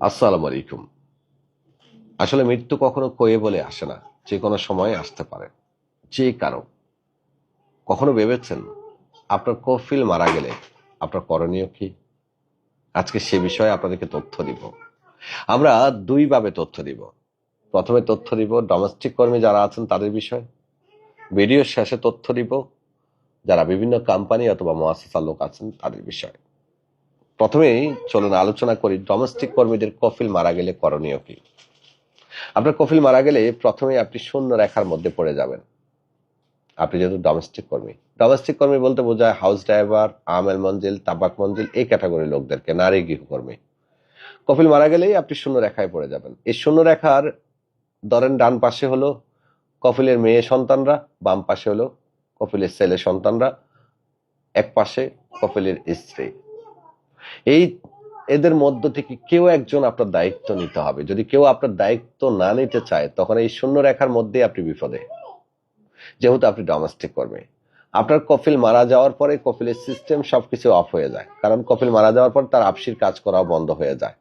আসসালামু আলাইকুম। আসলে মৃত্যু কখনো কয়ে বলে আসে না, যে কোনো সময় আসতে পারে, যে কারও। কখনো ভেবেছেন আপনার কফিল মারা গেলে আপনার করণীয় কি? আজকে সে বিষয়ে আপনাদেরকে তথ্য দিব। আমরা দুইভাবে তথ্য দিব। প্রথমে তথ্য দিব ডোমেস্টিক কর্মী যারা আছেন তাদের বিষয়ে। ভিডিওর শেষে তথ্য দিব, যারা বিভিন্ন কোম্পানি অথবা মহাসাসার লোক আছেন তাদের বিষয়ে। প্রথমেই চলুন আলোচনা করি ডোমেস্টিক কর্মীদের কফিল মারা গেলে করণীয় কি? আপনার কফিল মারা গেলে প্রথমে আপনি শূন্য রেখার মধ্যে পড়ে যাবেন। আপনি যেহেতু ডোমেস্টিক কর্মী। ডোমেস্টিক কর্মী বলতে বোঝায় হাউস ড্রাইভার আমেল মঞ্জিল, তাবাক মঞ্জিল, এই ক্যাটাগরির লোকদেরকে, নারী গৃহকর্মী। কফিল মারা গেলেই আপনি শূন্য রেখায় পড়ে যাবেন। এই শূন্য রেখার ধরেন ডান পাশে হলো কফিলের মেয়ে সন্তানরা, বাম পাশে হলো কফিলের ছেলে সন্তানরা, এক পাশে কফিলের স্ত্রী। এই এদের মধ্য থেকে কেউ একজন আপনার দায়িত্ব নিতে হবে। যদি কেউ আপনার দায়িত্ব না নিতে চায়, তখন এই শূন্য রেখার মধ্যে আপনি বিপদে। যেহেতু আপনি ডোমেস্টিক কর্মী। আপনার কফিল মারা যাওয়ার পরে কফিলের সিস্টেম সবকিছু অফ হয়ে যায়। কারণ কফিল মারা যাওয়ার পর তার আপসির কাজ করাও বন্ধ হয়ে যায়।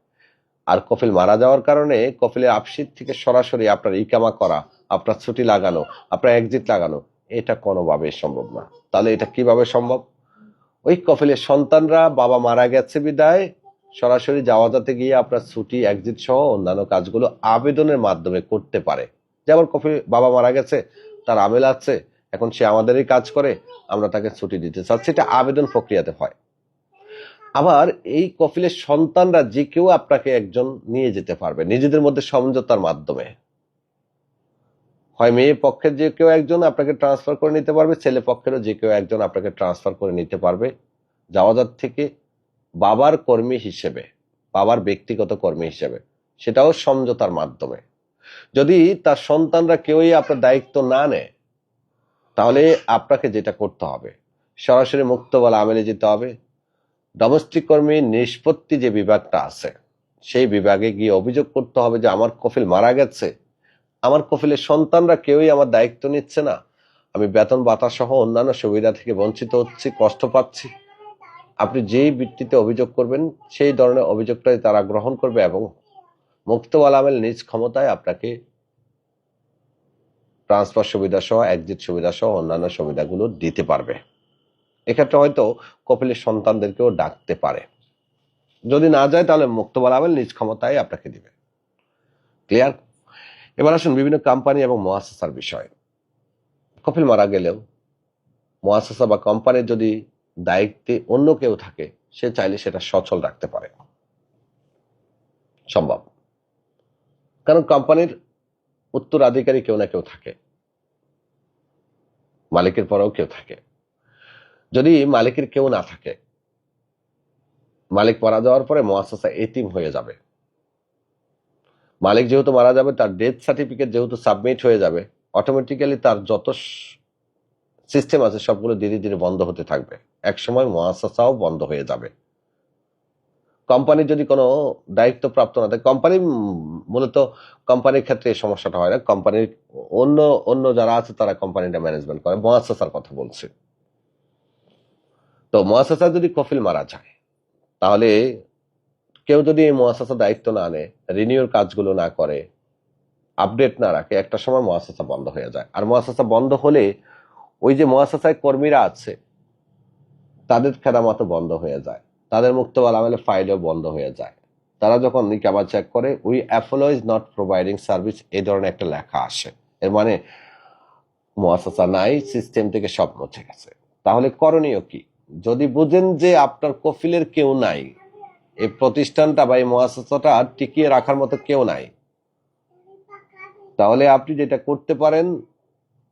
আর কফিল মারা যাওয়ার কারণে কফিলের আপসির থেকে সরাসরি আপনার ইকামা করা, আপনার ছুটি লাগানো, আপনার এক্সিট লাগানো, এটা কোনোভাবে সম্ভব না। তাহলে এটা কীভাবে সম্ভব? ওই কফিলের সন্তানরা, বাবা মারা গেছে বিদায়। সরাসরি যাওয়াজাতে গিয়ে আপনার ছুটি একজিট সহ অন্যান্য কাজগুলো আবেদনের মাধ্যমে করতে পারে। যেমন কফিল বাবা মারা গেছে, তার আমেল আছে, এখন সে আমাদেরই কাজ করে, আমরা তাকে ছুটি দিতে চাচ্ছি এটা আবেদন প্রক্রিয়াতে হয়। আবার এই কফিলের সন্তানরা যে কেউ আপনাকে একজন নিয়ে যেতে পারবে, নিজেদের মধ্যে সমঝোতার মাধ্যমে। হয় মেয়ে পক্ষের যে কেউ একজন আপনাকে ট্রান্সফার করে নিতে পারবে ছেলে পক্ষেরও যে কেউ একজন আপনাকে ট্রান্সফার করে নিতে পারবে। যাওয়াজার থেকে বাবার কর্মী হিসেবে, বাবার ব্যক্তিগত কর্মী হিসেবে, সেটাও সমঝোতার মাধ্যমে। যদি তার সন্তানরা কেউই আপনার দায়িত্ব না নেয়, তাহলে আপনাকে যেটা করতে হবে, সরাসরি মুক্ত বলা আমেলে যেতে হবে। ডোমেস্টিক কর্মী নিষ্পত্তি যে বিভাগটা আছে, সেই বিভাগে গিয়ে অভিযোগ করতে হবে যে, আমার কফিল মারা গেছে। আমার কফিলের সন্তানরা কেউই আমার দায়িত্ব নিচ্ছে না। আমি বেতন ভাতা সহ অন্যান্য সুবিধা থেকে বঞ্চিত হচ্ছি, কষ্ট পাচ্ছি। আপনি যেই ভিত্তিতে অভিযোগ করবেন, সেই ধরনের অভিযোগটাই তারা গ্রহণ করবে এবং মুক্তওয়াল আমেল নিজ ক্ষমতায় আপনাকে ট্রান্সফার সুবিধা সহ একজিট সুবিধা সহ অন্যান্য সুবিধাগুলো দিতে পারবে। এক্ষেত্রে হয়তো কপিলের সন্তানদেরকেও ডাকতে পারে। যদি না যায়, তাহলে মুক্তবাল আমেল নিজ ক্ষমতায় আপনাকে দিবে। ক্লিয়ার? এবার আসুন বিভিন্ন কোম্পানি এবং মহাসাসার বিষয়। কপিল মারা গেলেও মহাসাসা বা কোম্পানির যদি দায়িত্বে অন্য কেউ থাকে, সে চাইলে সেটা সচল রাখতে পারে। সম্ভব। কারণ কোম্পানির উত্তরাধিকারী কেউ না কেউ থাকে। মালিকের পরেও কেউ থাকে। যদি মালিকের কেউ না থাকে, মালিক মারা যাওয়ার পরে মহাসাসা এতিম হয়ে যাবে। মালিক যেহেতু মারা যাবে, তার ডেথ সার্টিফিকেট যেহেতু সাবমিট হয়ে যাবে অটোমেটিক্যালি তার যত সিস্টেম আছে সবগুলো ধীরে ধীরে বন্ধ হতে থাকবে। একসময় মহাসাসাও বন্ধ হয়ে যাবে। কোম্পানি যদি কোনো দায়িত্বপ্রাপ্ত না থাকে, কোম্পানি মূলত কোম্পানির ক্ষেত্রে এই সমস্যাটা হয় না। কোম্পানির অন্য অন্য যারা আছে তারা কোম্পানিটা ম্যানেজমেন্ট করে। মহাসাসার কথা বলছে। তো মহাসাসা যদি কফিল মারা যায়, তাহলে কেউ যদি এই মহাসাসা দায়িত্ব না নেয় রিনিউর কাজগুলো না করে আপডেট না রাখে, একটা সময় মহাসাসা বন্ধ হয়ে যায়। আর মহাসাসা বন্ধ হলে ওই যে মহাসাসায় কর্মীরা আছে, তাদের খেদামতো বন্ধ হয়ে যায়। তাদের মুক্তবাল আমলে ফাইলও বন্ধ হয়ে যায়। তারা যখন নিকামা চেক করে উই অ্যাফলো ইজ নট প্রোভাইডিং সার্ভিস এই ধরনের একটা লেখা আসে। এর মানে মহাসাসা নাই সিস্টেম থেকে সব মুছে গেছে তাহলে করণীয় কি? যদি বুঝেন যে আপনার কফিলের কেউ নাই এই প্রতিষ্ঠানটা বা এই মহাসাসাটা টিকিয়ে রাখার মতো কেউ নাই। তাহলে আপনি যেটা করতে পারেন,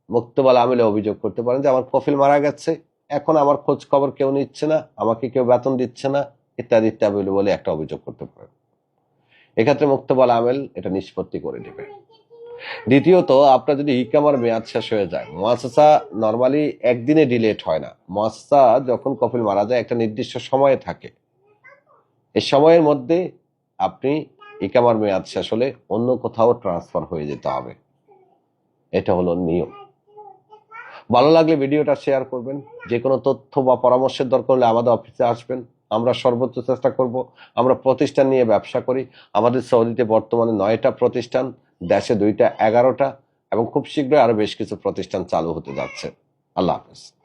মুক্তবাল আমেলে অভিযোগ করতে পারেন যে, আমার কফিল মারা গেছে, এখন আমার খোঁজ খবর কেউ নিচ্ছে না, আমাকে কেউ বেতন দিচ্ছে না, ইত্যাদি ইত্যাদি বলে একটা অভিযোগ করতে পারেন। এক্ষেত্রে মুক্তবাল আমেল এটা নিষ্পত্তি করে দেবে দ্বিতীয়ত, আপনার যদি ইকামার মেয়াদ শেষ হয়ে যায় মহাসাসা নর্মালি একদিনে ডিলেট হয় না। মহাসাসা যখন কফিল মারা যায়, একটা নির্দিষ্ট সময়ে থাকে। এই সময়ের মধ্যে আপনি ইকামার মেয়াদ শেষ হলে অন্য কোথাও ট্রান্সফার হয়ে যেতে হবে। এটা হলো নিয়ম। ভালো লাগলে ভিডিওটা শেয়ার করবেন। যে কোনো তথ্য বা পরামর্শের দরকার হলে আমাদের অফিসে আসবেন। আমরা সর্বোচ্চ চেষ্টা করব। আমরা প্রতিষ্ঠান নিয়ে ব্যবসা করি। আমাদের সৌদিতে বর্তমানে নয়টা প্রতিষ্ঠান, দেশে দুইটা এগারোটা এবং খুব শীঘ্রই আরও বেশ কিছু প্রতিষ্ঠান চালু হতে যাচ্ছে। আল্লাহ হাফেজ।